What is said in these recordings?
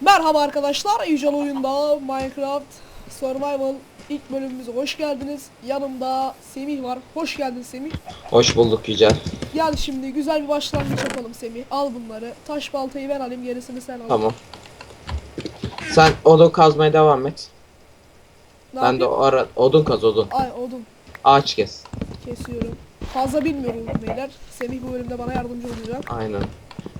Merhaba arkadaşlar, Yücel Oyunda Minecraft Survival ilk bölümümüze hoş geldiniz. Yanımda Semih var. Hoş geldin Semih. Hoş bulduk Yücel. Gel şimdi güzel bir başlangıç yapalım Semih. Al bunları. Taş baltayı ben alayım, gerisini sen al. Tamam. Sen odun kazmaya devam et. Ne ben de yapayım? o ara odun kaz odun. Ay odun Ağaç kes. kesiyorum. Fazla bilmiyorum beyler. Semih bu bölümde bana yardımcı olacak. Aynen.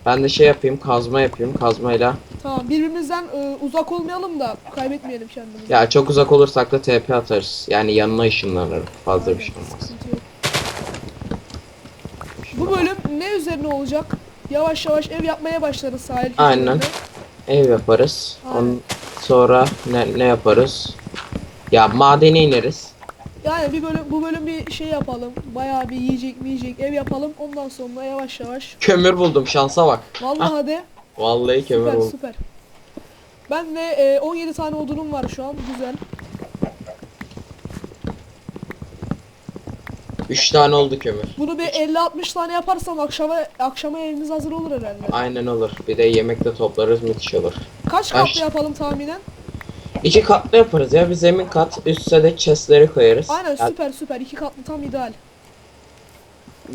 Ben de şey yapayım kazma yapayım kazmayla. Tamam birbirimizden e, uzak olmayalım da kaybetmeyelim kendimizi. Ya çok uzak olursak da TP atarız. Yani yanına ışınlanır. Fazla bir şey Aynen, olmaz. sıkıntı yok. Bu bölüm ne üzerine olacak? Yavaş yavaş ev yapmaya başlarız sahil Aynen. kenarında. Ev yaparız. Aynen. Ondan sonra ne, ne yaparız? Ya madene ineriz. Yani bir bölüm bu bölüm bir şey yapalım. Bayağı bir yiyecek mi yiyecek ev yapalım. Ondan sonra yavaş yavaş. Kömür buldum şansa bak. Vallahi hadi. Vallahi kömür Süper buldum. süper. Ben de e, 17 tane odunum var şu an. Güzel. 3 tane oldu kömür. Bunu bir 50-60 tane yaparsam akşama akşama evimiz hazır olur herhalde. Aynen olur. Bir de yemekte toplarız müthiş olur. Kaç katlı yapalım tahminen? İki katlı yaparız ya. Bir zemin kat, üstte de chestleri koyarız. Aynen Ya süper süper. iki katlı tam ideal.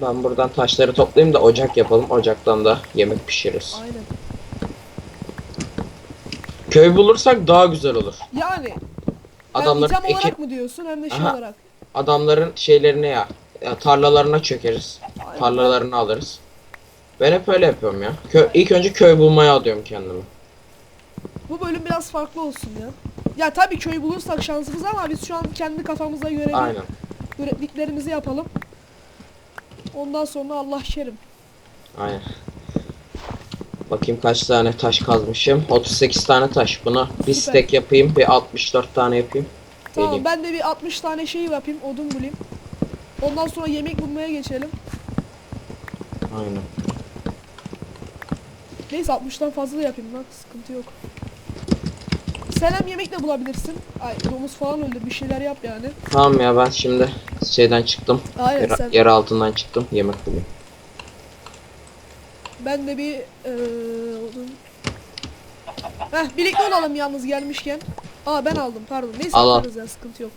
ben buradan taşları toplayayım da ocak yapalım. Ocaktan da yemek pişiririz. Aynen. Köy bulursak daha güzel olur. Yani Adamların hem item eki, olarak mı diyorsun hem de şey Aha. olarak. adamların şeylerine ya, ya tarlalarına çökeriz. Aynen. Tarlalarını alırız. Ben hep öyle yapıyorum ya. Kö ilk önce köy bulmaya adıyorum kendimi. Bu bölüm biraz farklı olsun ya. Ya tabii köy bulursak şansımız ama biz şu an kendi kafamıza göre Aynen. ürettiklerimizi yapalım. Ondan sonra Allah kerim. Aynen. Bakayım kaç tane taş kazmışım. 38 tane taş. Buna bir Süper. stack yapayım. Bir 64 tane yapayım. Tamam Geleyim. ben de bir 60 tane şey yapayım, odun bulayım. Ondan sonra yemek bulmaya geçelim. Aynen. Neyse 60'tan fazla da yapayım lan, sıkıntı yok. Sen hem yemek de bulabilirsin. Ay domuz falan öldür, bir şeyler yap yani. Tamam ya ben şimdi şeyden çıktım. Aynen Yer, sen. yer altından çıktım. Yemek bulayım. Ben de bir eee odun. Heh birlikte olalım yalnız gelmişken. Aa ben aldım pardon. Neyse Al, al. yaparız ya sıkıntı yok.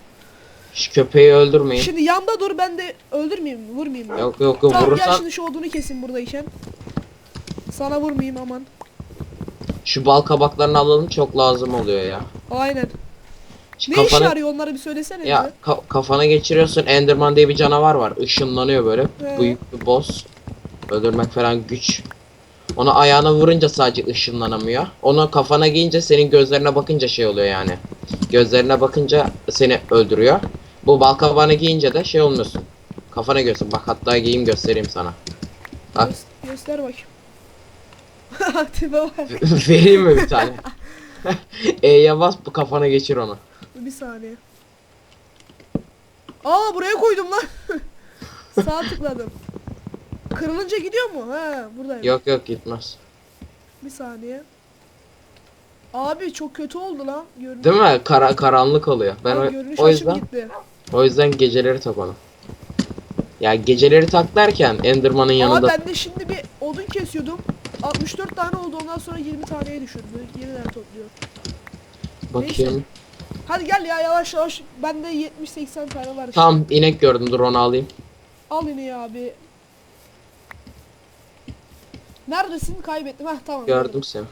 Şu köpeği öldürmeyin. Şimdi yanda dur ben de öldürmeyeyim mi? Vurmayayım mı? Yok yok yok Tamam gel vurursan şimdi şu odunu kesin buradayken. Sana vurmayayım aman. Şu bal kabaklarını alalım çok lazım oluyor ya. Aynen. Şu Ne işe kafana, yarıyor onları bir söylesene ya bize. ka- kafana geçiriyorsun Enderman diye bir canavar var. Işınlanıyor böyle. He. Büyük bir boss. Öldürmek falan güç. Ona ayağına vurunca sadece ışınlanamıyor. Onu kafana giyince senin gözlerine bakınca şey oluyor yani. Gözlerine bakınca seni öldürüyor. Bu bal kabağını giyince de şey olmuyorsun. Kafana görsün. Bak hatta giyeyim göstereyim sana. Bak. Gö- göster bakayım. Tipe bak. Vereyim mi bir tane? E'ye bas bu kafana geçir onu. Bir saniye. Aa buraya koydum lan. Sağ tıkladım. Kırılınca gidiyor mu? He buradayım. Yok yok gitmez. Bir saniye. Abi çok kötü oldu lan. Görün Değil mi? Kara karanlık oluyor. Ben Abi o, o yüzden gitti. o yüzden geceleri tak onu. Ya geceleri tak derken Enderman'ın yanında ben de şimdi bir odun kesiyordum. 64 tane oldu ondan sonra 20 taneye düşürdü. Yeniden topluyor. bakayım. Hadi gel ya yavaş yavaş. Bende 70-80 tane var. işte. Tam inek gördüm dur onu alayım. Al yine ya abi. Neredesin? Kaybettim. Heh tamam. Gördüm seni.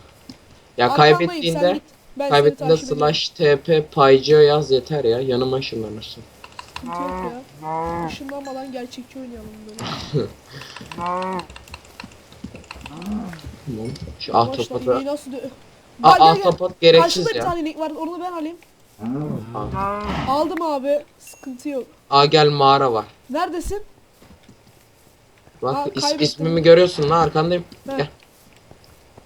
Ya Arkandayım, sen kaybettiğinde git. Ben seni kaybettiğinde takip edeyim. slash tp payco yaz yeter ya yanıma ışınlanırsın. Sıkıntı yok ya. Işınlanmadan gerçekçi oynayalım böyle. Tamam. Şu ineği nasıl dö- A- Gel, gel, gel. ahtapot gereksiz Karşıda bir ya. tane inek var. Onu ben alayım. Aldım abi. Sıkıntı yok. Aa gel mağara var. Neredesin? Bak Aa, is- kaybettim. ismimi görüyorsun lan arkandayım. Ben. Gel.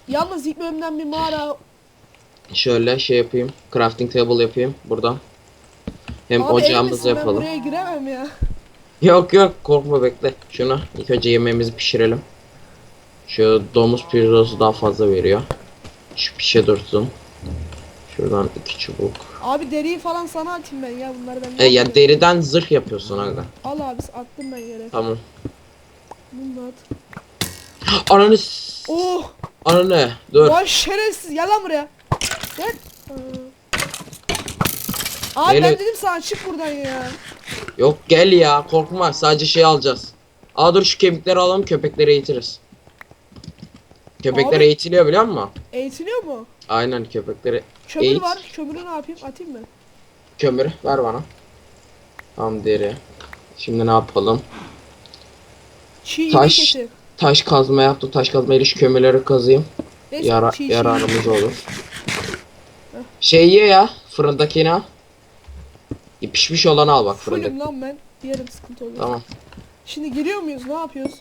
Yalnız ilk bölümden bir mağara. Şöyle şey yapayım. Crafting table yapayım buradan. Hem Abi ocağımızı emin misin? Ben yapalım. buraya giremem ya. Yok yok korkma bekle. Şunu ilk önce yemeğimizi pişirelim. Şu domuz pirzosu daha fazla veriyor. Şu pişe dursun. Şuradan iki çubuk. Abi deriyi falan sana atayım ben ya bunları ben. E ya deriden zırh yapıyorsun aga. Al abi attım ben yere. Tamam. Bunu da at. Ananı Oh! Ananı dur. Vay şerefsiz. Gel lan buraya. Gel. Abi ben Neyle- dedim sana çık buradan ya. Yok gel ya korkma sadece şey alacağız. Aa dur şu kemikleri alalım köpekleri eğitiriz. Köpekler Abi- eğitiliyor biliyor musun? Eğitiliyor mu? Aynen köpekleri. Kömür Eğit. var. Kömürü ne yapayım? Atayım mı? Kömür ver bana. Tamam deri. Şimdi ne yapalım? Çiğ Taş. Taş. eti. Taş kazma yaptım. Taş kazmayla şu kömürleri kazayım. Neyse, Yara, çiğ çiğ. yararımız olur. Şey ye ya fırındakini al. E, Pişmiş olanı al bak fırındaki. Fullüm lan ben. Yerim sıkıntı olur. Tamam. Şimdi giriyor muyuz? Ne yapıyoruz?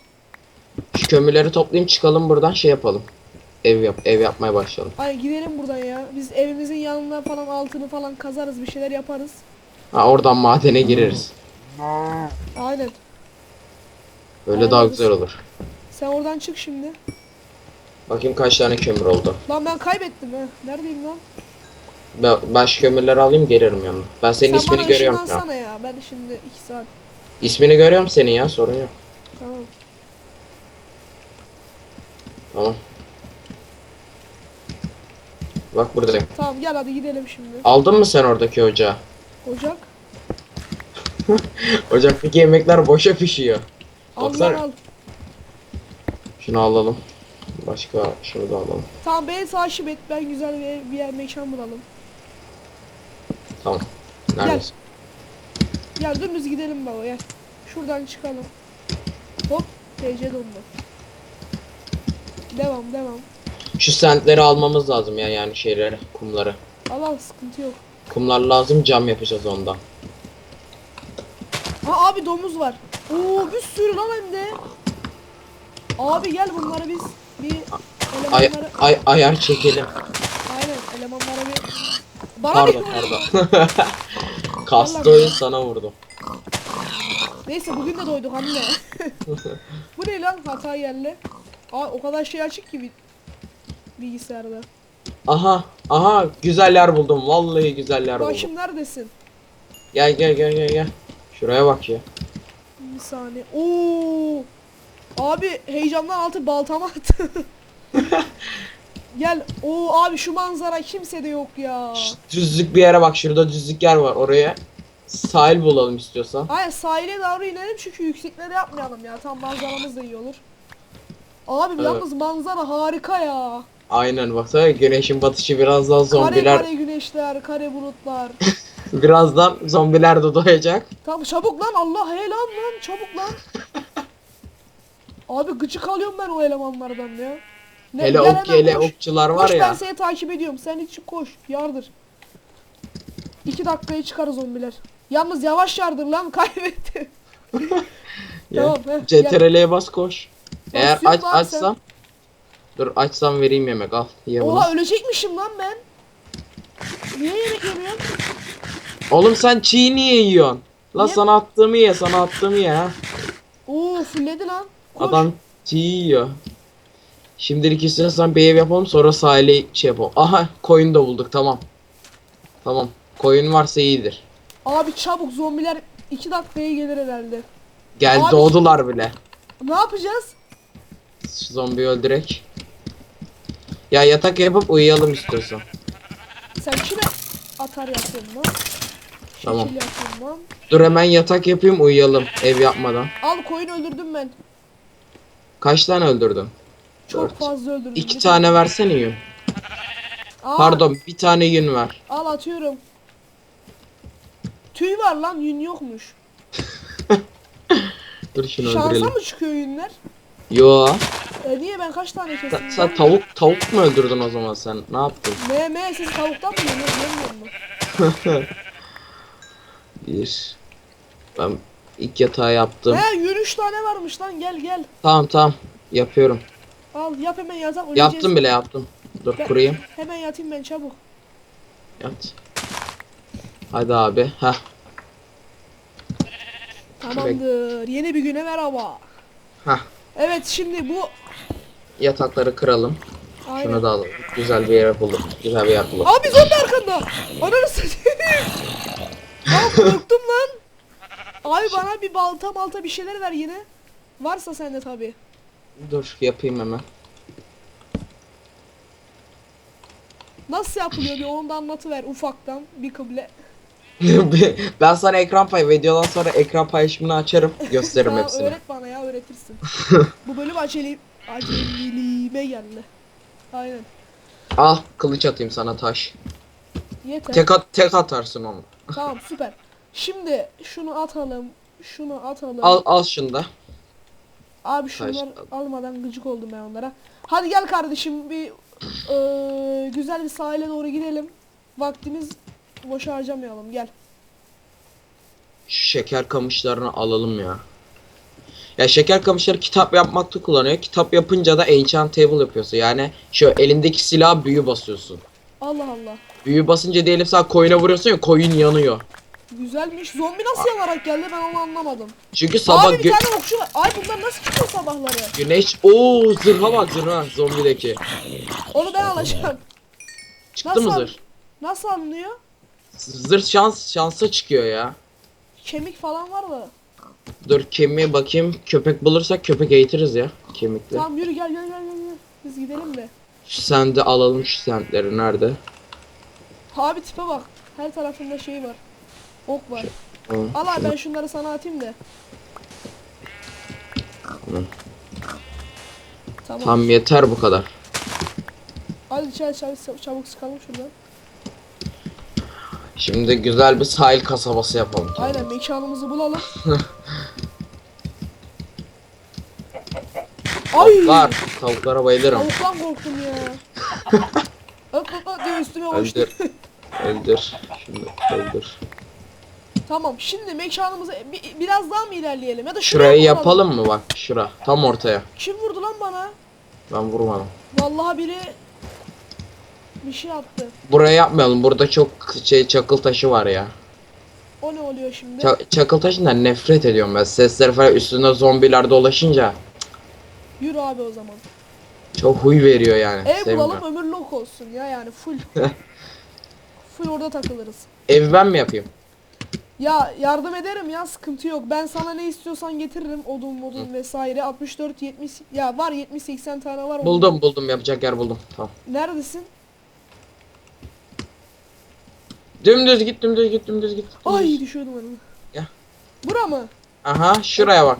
Şu kömürleri toplayayım çıkalım buradan şey yapalım. Ev yap ev yapmaya başlayalım. Ay gidelim buradan ya. Biz evimizin yanında falan altını falan kazarız. Bir şeyler yaparız. Ha oradan madene gireriz. Aynen. Böyle daha güzel olur. Sen oradan çık şimdi. Bakayım kaç tane kömür oldu. Lan ben kaybettim ha. Neredeyim lan? Ben baş kömürleri alayım gelirim yanına. Ben senin Sen ismini bana görüyorum ya. ışınlansana ya. Ben şimdi 2 saat. İsmini görüyorum senin ya sorun yok. Tamam. Tamam. Bak buradayım. Tamam gel hadi gidelim şimdi. Aldın mı sen oradaki ocağı? Ocak. Ocaktaki yemekler boşa pişiyor. Al lan Baksana. al. Şunu alalım. Başka şunu da alalım. Tamam beni takip et. Ben güzel bir, bir yer mekan bulalım. Tamam. Neredesin? Gel dümdüz gidelim baba gel. Şuradan çıkalım. Hop. TC dondu. Devam devam. Şu sentleri almamız lazım ya yani şeyleri, kumları. Al al sıkıntı yok. Kumlar lazım cam yapacağız ondan. Ha abi domuz var. Oo bir sürü lan hem de. Abi gel bunları biz bir Ay, elemanları ay ayar çekelim. aynen elemanlara bir bana Pardon bir pardon. Kastı oyun sana vurdum. Neyse bugün de doyduk anne. Bu ne lan hata geldi. Aa o kadar şey açık ki bi- bilgisayarda. Aha aha güzel yer buldum. Vallahi güzel yer buldum. Bakayım neredesin? Gel gel gel gel gel. Şuraya bak ya. Bir saniye. Oo. Abi heyecandan altı baltama attı. Gel. Oo abi şu manzara kimsede yok ya. Şşt, düzlük bir yere bak şurada düzlük yer var oraya. Sahil bulalım istiyorsan. Hayır sahile doğru inelim çünkü yükseklere yapmayalım ya. Tam manzaramız da iyi olur. Abi Evet. yalnız manzara harika ya. Aynen baksana güneşin batışı birazdan Kare zombiler kare güneşler, kare bulutlar. birazdan zombiler de doğacak. tamam çabuk lan Allah helal lan çabuk lan. Abi gıcık alıyorum ben o elemanlardan ya. Ne, hele gel ok hemen hele koş. okçular Koş var ben ya. seni takip ediyorum. Sen hiç koş. Yardır. İki dakikaya çıkar zombiler. Yalnız yavaş yardır lan kaybetti. Ya, tamam, heh, gel. CTRL'ye bas koş. Eğer aç lan açsam Dur açsam vereyim yemek al ye bunu. Oha ölecekmişim lan ben. Niye yemek yemiyorum? Oğlum sen çiğ niye yiyorsun? La Niye- sana attığımı ye sana attığımı ye ha. Oo fulledi lan. Koş. Adam çiğ yiyor. Şimdilik istiyorsan bir ev yapalım sonra sahile şey yapalım. Aha koyun da bulduk tamam. Tamam. Koyun varsa iyidir. Abi çabuk zombiler iki dakikaya gelir herhalde. Gel Abi- doğdular bile. Ne yapacağız? Şu zombiyi öldürek. Ya yatak yapıp uyuyalım istiyorsan. Sen kime atar yapıyorsun lan? Tamam. Şekil yapıyorsun lan. Dur hemen yatak yapayım uyuyalım ev yapmadan. Al koyun öldürdüm ben. Kaç tane öldürdün? Çok Dört. fazla öldürdüm. İki tane versene yün. Aa, Pardon bir tane yün ver. Al atıyorum. Tüy var lan yün yokmuş. Dur şunu Şansa öldürelim. mı çıkıyor yünler? Yo. E niye ben kaç tane kestim? Sen, sen tavuk tavuk mu öldürdün o zaman sen? Ne yaptın? Me me siz tavuktan mı yiyorsunuz bilmiyor musun? Bir. Ben ilk yatağı yaptım. He üç tane varmış lan gel gel. Tamam tamam. Yapıyorum. Al yap hemen yatak öleceğiz. Yaptım bile yaptım. Dur Ben- kurayım. Hemen yatayım ben çabuk. Yat. Hadi abi. Heh. Tamamdır. Yeni bir güne merhaba. Heh. Evet şimdi bu Yatakları kıralım. Aynen. Şunu da alalım. Güzel bir yere buldum. Güzel bir yer buldum. Abi zombi arkanda. Ananı satayım. Abi korktum lan. Abi bana bir balta malta bir şeyler ver yine. Varsa sende tabi. Dur yapayım hemen. Nasıl yapılıyor bir onu da anlatıver ufaktan bir kıble. ben sana ekran pay videodan sonra ekran paylaşımını açarım gösteririm hepsini. öğret bana ya öğretirsin. Bu bölüm acele aceliliğime geldi. Aynen. Al kılıç atayım sana taş. Yeter. Tek, at, tek atarsın onu. Tamam süper. Şimdi şunu atalım. Şunu atalım. Al al şunu da. Abi Taş şunları al. almadan gıcık oldum ben onlara. Hadi gel kardeşim bir eee, güzel bir sahile doğru gidelim. Vaktimiz boşa harcamayalım gel. Şu şeker kamışlarını alalım ya. Ya şeker kamışları kitap yapmakta kullanıyor. Kitap yapınca da enchant table yapıyorsun. Yani şu elindeki silah büyü basıyorsun. Allah Allah. Büyü basınca diyelim sen koyuna vuruyorsun ya koyun yanıyor. Güzelmiş. Zombi nasıl yanarak geldi ben onu anlamadım. Çünkü sabah Abi bir tane okçu var. Ay bunlar nasıl çıkıyor sabahları? güneş Oo zırha bak zırha zombideki. Onu ben alacağım. Çıktı mı Nasıl? zırh? Nasıl alınıyor? Zırh şans şansa çıkıyor ya. Kemik falan var mı? Dur kemiğe bakayım. Köpek bulursak köpek eğitiriz ya. Kemikli. Tamam yürü gel gel gel gel. Biz gidelim de. Şu sende alalım şu sentleri nerede? Abi tipe bak. Her tarafında şey var. Ok var. Hı, Al abi ben şunları sana atayım da. Tamam. Tamam yeter bu kadar. Hadi çabuk çabuk, çabuk sıkalım şuradan. Şimdi güzel bir sahil kasabası yapalım. Aynen mekanımızı bulalım. Ay! Tavuklar. Tavuklara bayılırım. Tavuktan korktum ya. Öp öp öp diye üstüme koştu. Öldür. Öldür. Şimdi öldür. tamam şimdi mekanımıza bi- biraz daha mı ilerleyelim ya da şuraya Şurayı vuralım? yapalım mı bak şura. Tam ortaya. Kim vurdu lan bana? Ben vurmadım. Vallahi biri bir şey attı. Buraya yapmayalım. Burada çok şey çakıl taşı var ya. O ne oluyor şimdi? Ça- çakıl taşından nefret ediyorum ben. Sesler falan üstünde zombiler dolaşınca Yürü abi o zaman. çok huy veriyor yani. Ev Sevmiyorum. bulalım ömürlük olsun ya yani full. full orada takılırız. Ev ben mi yapayım? Ya yardım ederim ya sıkıntı yok. Ben sana ne istiyorsan getiririm. Odun modun vesaire. 64 70 ya var 70 80 tane var. odun. Buldum buldum yapacak yer buldum. Tamam. Neredesin? Dümdüz git dümdüz git dümdüz git. Ay düşüyordum önüme. Ya. Bura mı? Aha şuraya bak.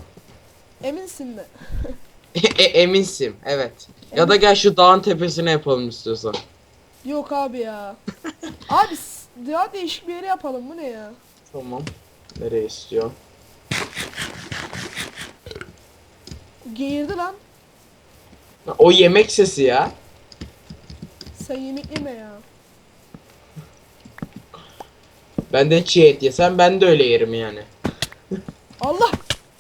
Eminsin mi? E, eminsin evet. Ya da gel şu dağın tepesine yapalım istiyorsan. Yok abi ya. abi s- daha değişik bir yere yapalım. Bu ne ya? Tamam. Nereye istiyor? Geğirdi lan. O yemek sesi ya. Sen yemek yeme ya. Ben de çiğ et yesem ben de öyle yerim yani. Allah!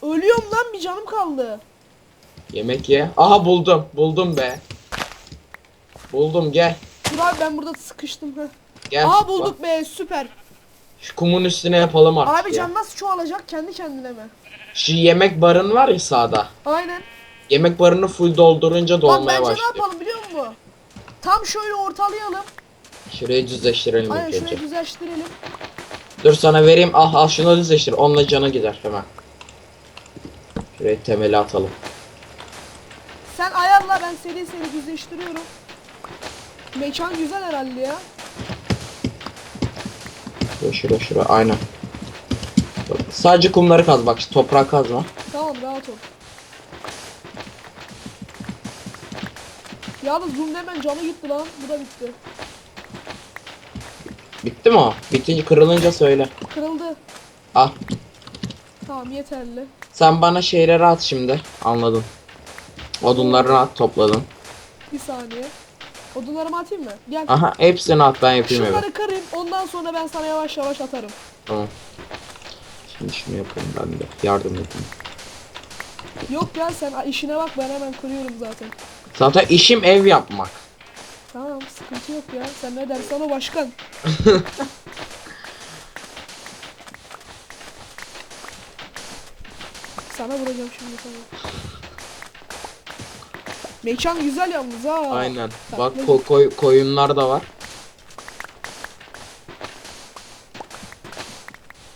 Ölüyorum lan bir canım kaldı. Yemek ye. Aha buldum. Buldum be. Buldum gel. Dur abi ben burada sıkıştım. Heh. Gel. Bak, bulduk be süper. şu kumun üstüne yapalım artık Abi ya. can nasıl çoğalacak kendi kendine mi? Şu yemek barın var ya sağda. Aynen. Yemek barını full doldurunca Bak dolmaya bence ne başlıyor. yapalım biliyor musun? Tam şöyle ortalayalım. Şurayı düzleştirelim Aynen şöyle önce. düzleştirelim. Dur sana vereyim. Al al şunu düzleştir. Onunla canı gider hemen. Şurayı temeli atalım. Sen ayarla ben seri seri düzleştiriyorum. Mekan güzel herhalde ya. Şura şura şura aynen. Bak, Sadece kumları kaz bak toprak kazma. Tamam rahat ol. Yalnız bunun hemen canı gitti lan. Bu da bitti. Bitti mi o? Bitince kırılınca söyle. Kırıldı. Al. Tamam yeterli. Sen bana şeyleri at şimdi. Anladım. Odunlarını at topladım. Bir saniye. Odunlarımı atayım mı? Gel. Aha hepsini at ben yapayım eve. Şunları kırayım. Ondan sonra ben sana yavaş yavaş atarım. Tamam. Şimdi şunu yapayım ben de. Yardım edeyim. Yok ya sen işine bak ben hemen kırıyorum zaten. Zaten işim ev yapmak. Tamam sıkıntı yok ya. Sen ne dersen o başkan. Sana vuracağım şimdi sana. Mekan güzel yalnız ha. Aynen. Tatlı. Bak ko- koy- koyunlar da var.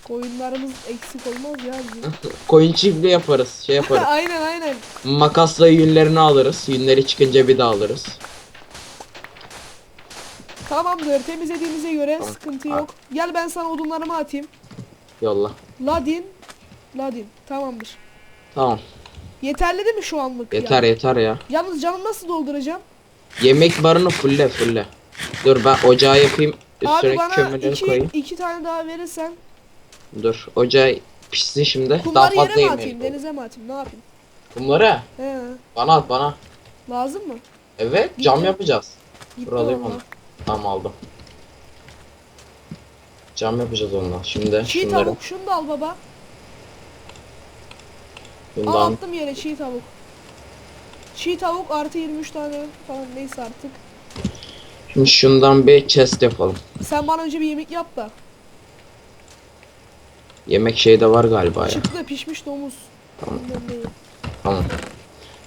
Koyunlarımız eksik olmaz ya. Koyun çiftliği yaparız. Şey yaparız. aynen aynen. Makasla yünlerini alırız. Yünleri çıkınca bir daha alırız. Tamamdır. Temizlediğimize göre Tamam. sıkıntı yok. Gel ben sana odunlarımı atayım. Yolla. Ladin. Ladin. Tamamdır. Tamam. Yeterli değil mi şu anlık? Yeter ya? yeter ya. Yalnız canım nasıl dolduracağım? Yemek barını fulle fulle. Dur ben ocağı yapayım. Üstüne Abi bana kömürleri iki, koyayım. iki tane daha verirsen Dur ocağı pişsin şimdi. Daha kumları fazla yere mi yemeyelim. atayım denize mi atayım ne yapayım? Kumları He, bana at bana. lazım mı? Evet Gitti. cam yapacağız. Gitti valla. onu. Tamam aldım. Cam yapacağız ondan. Şimdi Çiğ şunları tavuk şunu da al baba. Bundan attım yere çiğ tavuk. Çiğ tavuk artı 23 tane falan neyse artık. şimdi şundan bir chest yapalım. Sen bana önce bir yemek yap da. Yemek şeyde var galiba ya. Çıktı pişmiş domuz. Tamam. Tamam.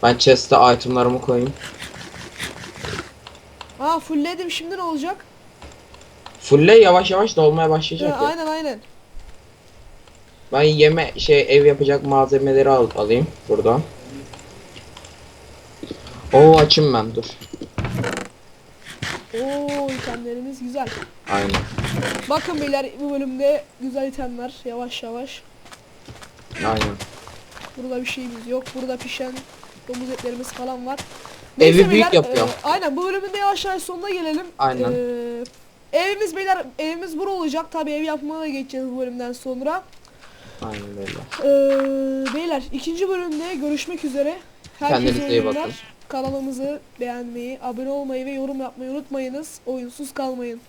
Ben chest'e itemlarımı koyayım. Aa fullledim şimdi ne olacak? Fulle yavaş yavaş dolmaya başlayacak ya. aynen aynen. Ben yeme şey ev yapacak malzemeleri al alayım buradan. Oo açım ben dur. Oo itemlerimiz güzel. Aynen. Bakın beyler bu bölümde güzel itemler yavaş yavaş. Aynen. Burada bir şeyimiz yok. Burada pişen domuz etlerimiz falan var. Evi büyük yapıyor. e, aynen bu bölümün de yavaş yavaş sonuna gelelim. Aynen. E, evimiz beyler evimiz bura olacak. Tabi ev yapmaya da geçeceğiz bu bölümden sonra. Aynen öyle. E, beyler ikinci bölümde görüşmek üzere. Herkese iyi bakın. Kanalımızı beğenmeyi, abone olmayı ve yorum yapmayı unutmayınız. Oyunsuz kalmayın.